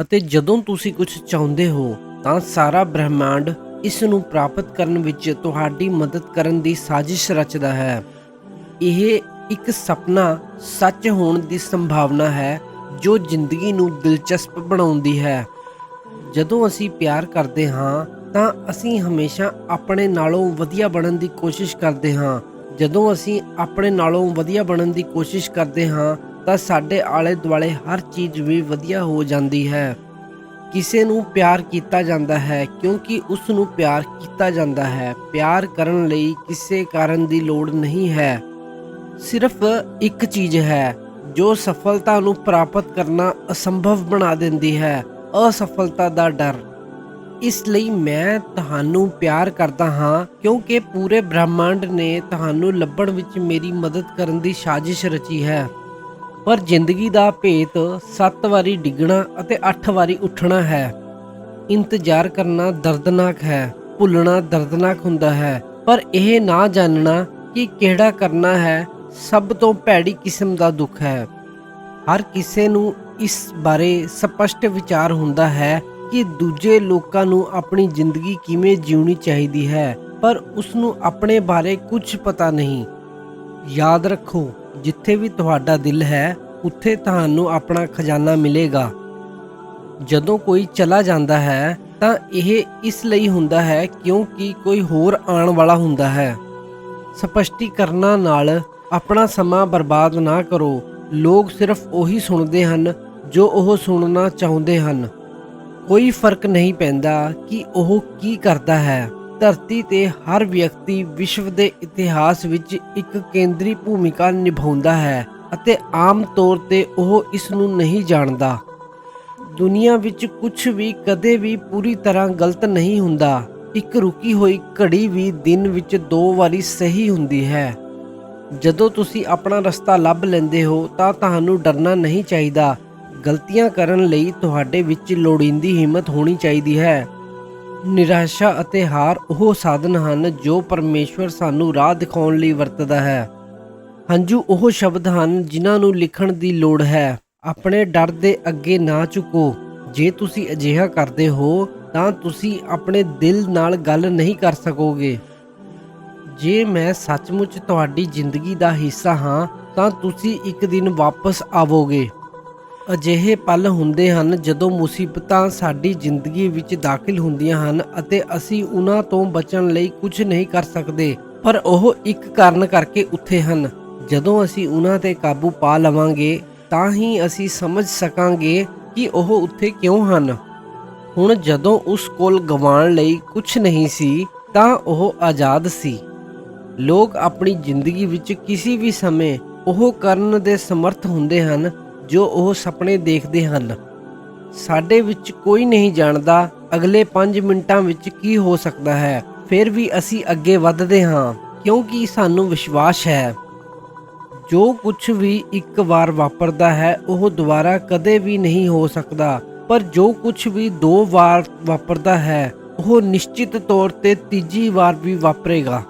ਅਤੇ ਜਦੋਂ ਤੁਸੀਂ ਕੁਝ ਚਾਹੁੰਦੇ ਹੋ, ਤਾਂ ਸਾਰਾ ਬ੍ਰਹਿਮੰਡ ਇਸ ਨੂੰ ਪ੍ਰਾਪਤ ਕਰਨ ਵਿੱਚ ਤੁਹਾਡੀ ਮਦਦ ਕਰਨ ਦੀ ਸਾਜ਼ਿਸ਼ ਰਚਦਾ ਹੈ। ਇਹ ਇੱਕ ਸੁਪਨਾ ਸੱਚ ਹੋਣ ਦੀ ਸੰਭਾਵਨਾ ਹੈ, ਜੋ ਜ਼ਿੰਦਗੀ ਨੂੰ ਦਿਲਚਸਪ ਬਣਾਉਂਦੀ ਹੈ। ਜਦੋਂ ਅਸੀਂ ਪਿਆਰ ਕਰਦੇ ਹਾਂ, ਤਾਂ ਅਸੀਂ ਹਮੇਸ਼ਾ ਆਪਣੇ ਨਾਲੋਂ ਵਧੀਆ ਬਣਨ ਦੀ ਕੋਸ਼ਿਸ਼ ਕਰਦੇ ਹਾਂ। ਜਦੋਂ ਅਸੀਂ ਆਪਣੇ ਨਾਲੋਂ ਵਧੀਆ ਬਣਨ ਦੀ ਕੋਸ਼ਿਸ਼ ਕਰਦੇ ਹਾਂ ਤਾਂ ਸਾਡੇ ਆਲੇ ਦੁਆਲੇ ਹਰ ਚੀਜ਼ ਵੀ ਵਧੀਆ ਹੋ ਜਾਂਦੀ ਹੈ। ਕਿਸੇ ਨੂੰ ਪਿਆਰ ਕੀਤਾ ਜਾਂਦਾ ਹੈ, ਕਿਉਂਕਿ ਉਸ ਨੂੰ ਪਿਆਰ ਕੀਤਾ ਜਾਂਦਾ ਹੈ। ਪਿਆਰ ਕਰਨ ਲਈ ਕਿਸੇ ਕਾਰਨ ਦੀ ਲੋੜ ਨਹੀਂ ਹੈ। ਸਿਰਫ ਇੱਕ ਚੀਜ਼ ਹੈ, ਜੋ ਸਫਲਤਾ ਨੂੰ ਪ੍ਰਾਪਤ ਕਰਨਾ ਅਸੰਭਵ ਬਣਾ ਦਿੰਦੀ ਹੈ, ਅਸਫਲਤਾ ਦਾ ਡਰ। ਇਸ ਲਈ ਮੈਂ ਤੁਹਾਨੂੰ ਪਿਆਰ ਕਰਦਾ ਹਾਂ, ਕਿਉਂਕਿ ਪੂਰੇ ਬ੍ਰਹਿਮੰਡ ਨੇ ਤੁਹਾਨੂੰ ਲੱਭਣ ਵਿੱਚ ਮੇਰੀ ਮਦਦ ਕਰਨ ਦੀ ਸਾਜ਼ਿਸ਼ ਰਚੀ ਹੈ। ਪਰ ਜ਼ਿੰਦਗੀ ਦਾ ਭੇਤ 7 ਵਾਰੀ ਡਿੱਗਣਾ ਅਤੇ 8 ਵਾਰੀ ਉੱਠਣਾ ਹੈ। ਇੰਤਜ਼ਾਰ ਕਰਨਾ ਦਰਦਨਾਕ ਹੈ, ਭੁੱਲਣਾ ਦਰਦਨਾਕ ਹੁੰਦਾ ਹੈ। ਪਰ ਇਹ ਨਾ ਜਾਣਨਾ ਕਿ ਕਿਹੜਾ ਕਰਨਾ ਹੈ ਸਭ ਤੋਂ ਭੈੜੀ ਕਿਸਮ ਦਾ ਦੁੱਖ ਹੈ। ਹਰ ਕਿਸੇ ਨੂੰ ਇਸ ਬਾਰੇ ਸਪਸ਼ਟ ਵਿਚਾਰ ਹੁੰਦਾ ਹੈ ਕਿ ਦੂਜੇ ਲੋਕਾਂ ਨੂੰ ਆਪਣੀ ਜ਼ਿੰਦਗੀ ਕਿਵੇਂ ਜਿਉਣੀ ਚਾਹੀਦੀ ਹੈ, ਪਰ ਉਸ ਨੂੰ ਆਪਣੇ ਬਾਰੇ ਕੁਝ ਪਤਾ ਨਹੀਂ। ਯਾਦ ਰੱਖੋ ਜਿੱਥੇ ਵੀ ਤੁਹਾਡਾ ਦਿਲ ਹੈ, ਉੱਥੇ ਤੁਹਾਨੂੰ ਆਪਣਾ ਖਜ਼ਾਨਾ ਮਿਲੇਗਾ। ਜਦੋਂ ਕੋਈ ਚਲਾ ਜਾਂਦਾ ਹੈ, ਤਾਂ ਇਹ ਇਸ ਲਈ ਹੁੰਦਾ ਹੈ ਕਿਉਂਕਿ ਕੋਈ ਹੋਰ ਆਉਣ ਵਾਲਾ ਹੁੰਦਾ ਹੈ। ਸਪਸ਼ਟੀਕਰਨਾਂ ਨਾਲ ਆਪਣਾ ਸਮਾਂ ਬਰਬਾਦ ਨਾ ਕਰੋ। ਲੋਕ ਸਿਰਫ ਉਹੀ ਸੁਣਦੇ ਹਨ, ਜੋ ਉਹ ਸੁਣਨਾ ਚਾਹੁੰਦੇ ਹਨ। ਕੋਈ ਫ਼ਰਕ ਨਹੀਂ ਪੈਂਦਾ ਕਿ ਉਹ ਕੀ ਕਰਦਾ ਹੈ। ਧਰਤੀ ਤੇ ਹਰ ਵਿਅਕਤੀ ਵਿਸ਼ਵ ਦੇ ਇਤਿਹਾਸ ਵਿੱਚ ਇੱਕ ਕੇਂਦਰੀ ਭੂਮਿਕਾ ਨਿਭਾਉਂਦਾ ਹੈ ਅਤੇ ਆਮ ਤੌਰ ਤੇ ਉਹ ਇਸ ਨੂੰ ਨਹੀਂ ਜਾਣਦਾ। ਦੁਨੀਆ ਵਿੱਚ ਕੁਝ ਵੀ ਕਦੇ ਵੀ ਪੂਰੀ ਤਰ੍ਹਾਂ ਗਲਤ ਨਹੀਂ ਹੁੰਦਾ। ਇੱਕ ਰੁਕੀ ਹੋਈ ਘੜੀ ਵੀ ਦਿਨ ਵਿੱਚ ਦੋ ਵਾਰੀ ਸਹੀ ਹੁੰਦੀ ਹੈ। ਜਦੋਂ ਤੁਸੀਂ ਆਪਣਾ ਰਸਤਾ ਲੱਭ ਲੈਂਦੇ ਹੋ, ਤਾਂ ਤੁਹਾਨੂੰ ਡਰਨਾ ਨਹੀਂ ਚਾਹੀਦਾ। ਗਲਤੀਆਂ ਕਰਨ ਲਈ ਤੁਹਾਡੇ ਵਿੱਚ ਲੋੜੀਂਦੀ ਹਿੰਮਤ ਹੋਣੀ ਚਾਹੀਦੀ ਹੈ। ਨਿਰਾਸ਼ਾ ਅਤੇ ਹਾਰ ਉਹ ਸਾਧਨ ਹਨ ਜੋ ਪਰਮੇਸ਼ਵਰ ਸਾਨੂੰ ਰਾਹ ਦਿਖਾਉਣ ਲਈ ਵਰਤਦਾ ਹੈ। ਹੰਝੂ ਉਹ ਸ਼ਬਦ ਹਨ ਜਿਨ੍ਹਾਂ ਨੂੰ ਲਿਖਣ ਦੀ ਲੋੜ ਹੈ। ਆਪਣੇ ਡਰ ਦੇ ਅੱਗੇ ਨਾ ਝੁਕੋ। ਜੇ ਤੁਸੀਂ ਅਜਿਹਾ ਕਰਦੇ ਹੋ, ਤਾਂ ਤੁਸੀਂ ਆਪਣੇ ਦਿਲ ਨਾਲ ਗੱਲ ਨਹੀਂ ਕਰ ਸਕੋਗੇ। ਜੇ ਮੈਂ ਸੱਚਮੁੱਚ ਤੁਹਾਡੀ ਜ਼ਿੰਦਗੀ ਦਾ ਹਿੱਸਾ ਹਾਂ, ਤਾਂ ਤੁਸੀਂ ਇੱਕ ਦਿਨ ਵਾਪਸ ਆਵੋਗੇ। ਅਜਿਹੇ ਪਲ ਹੁੰਦੇ ਹਨ ਜਦੋਂ ਮੁਸੀਬਤਾਂ ਸਾਡੀ ਜ਼ਿੰਦਗੀ ਵਿੱਚ ਦਾਖਲ ਹੁੰਦੀਆਂ ਹਨ ਅਤੇ ਅਸੀਂ ਉਹਨਾਂ ਤੋਂ ਬਚਣ ਲਈ ਕੁਝ ਨਹੀਂ ਕਰ ਸਕਦੇ। ਪਰ ਉਹ ਇੱਕ ਕਾਰਨ ਕਰਕੇ ਉੱਥੇ ਹਨ। ਜਦੋਂ ਅਸੀਂ ਉਹਨਾਂ ਤੇ ਕਾਬੂ ਪਾ ਲਵਾਂਗੇ, ਤਾਂ ਹੀ ਅਸੀਂ ਸਮਝ ਸਕਾਂਗੇ ਕਿ ਉਹ ਉੱਥੇ ਕਿਉਂ ਹਨ। ਹੁਣ ਜਦੋਂ ਉਸ ਕੋਲ ਗਵਾਉਣ ਲਈ ਕੁਝ ਨਹੀਂ ਸੀ, ਤਾਂ ਉਹ ਆਜ਼ਾਦ ਸੀ। ਲੋਕ ਆਪਣੀ ਜ਼ਿੰਦਗੀ ਵਿੱਚ ਕਿਸੇ ਵੀ ਸਮੇਂ ਉਹ ਕਰਨ ਦੇ ਸਮਰਥ ਹੁੰਦੇ ਹਨ ਜੋ ਉਹ ਸੁਪਨੇ ਦੇਖਦੇ ਹਨ। ਸਾਡੇ ਵਿੱਚ ਕੋਈ ਨਹੀਂ ਜਾਣਦਾ ਅਗਲੇ 5 ਮਿੰਟਾਂ ਵਿੱਚ ਕੀ ਹੋ ਸਕਦਾ ਹੈ। ਫਿਰ ਵੀ ਅਸੀਂ ਅੱਗੇ ਵੱਧਦੇ ਹਾਂ, ਕਿਉਂਕਿ ਸਾਨੂੰ ਵਿਸ਼ਵਾਸ ਹੈ। ਜੋ ਕੁਝ ਵੀ ਇੱਕ ਵਾਰ ਵਾਪਰਦਾ ਹੈ, ਉਹ ਦੁਬਾਰਾ ਕਦੇ ਵੀ ਨਹੀਂ ਹੋ ਸਕਦਾ। ਪਰ ਜੋ ਕੁਝ ਵੀ ਦੋ ਵਾਰ ਵਾਪਰਦਾ ਹੈ, ਉਹ ਨਿਸ਼ਚਿਤ ਤੌਰ ਤੇ ਤੀਜੀ ਵਾਰ ਵੀ ਵਾਪਰੇਗਾ।